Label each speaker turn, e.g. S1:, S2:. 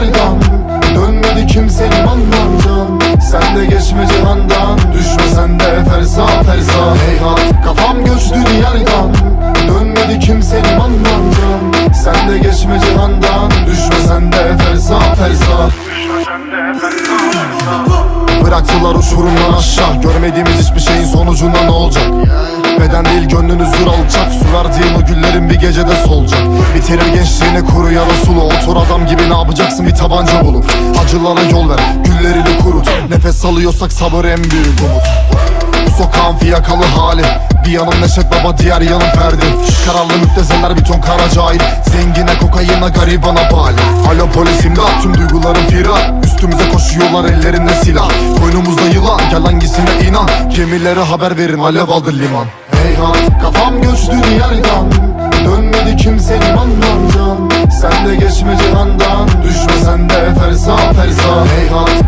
S1: diyardan Dönmedi kimsenin anlamdan Sen de geçme cihandan Düşme sen de ferza ferza Heyhat kafam göçtü diyardan. Dönmedi kimsenin anlamdan Sen de geçme cihandan Düşme sen de ferza ferza Bıraktılar uçurumdan aşağı. Görmediğimiz hiçbir şeyin sonucunda ne olacak Beden değil gönlünüz dur alacak. Su verdiğin o güllerin bir gecede solacak. Bitirir gençliğini kuruyan o sulu. Otur adam gibi ne yapacaksın? Bir tabanca bulup Acılara yol ver. Gülleriyle kurut. Nefes alıyorsak sabır en büyük umut. Bu sokağın fiyakalı hali. Bir yanım Neşet Baba diğer yanım Ferdi. Kararlı müptezeller bir ton kara cahil. Zengine kokayına garibana bali. Alo polis imdat. Tüm duygularım firar Üstümüze koşuyorlar ellerinde silah. Koynumuzda yılan. Gel hangisine inan? Gemilere haber verin alev aldı liman Heyhat kafam göçtü diyardan. Dönmedi kimsenin anlamdan. Sen de geçme cihandan. Düşme sen de ferza ferza Heyhat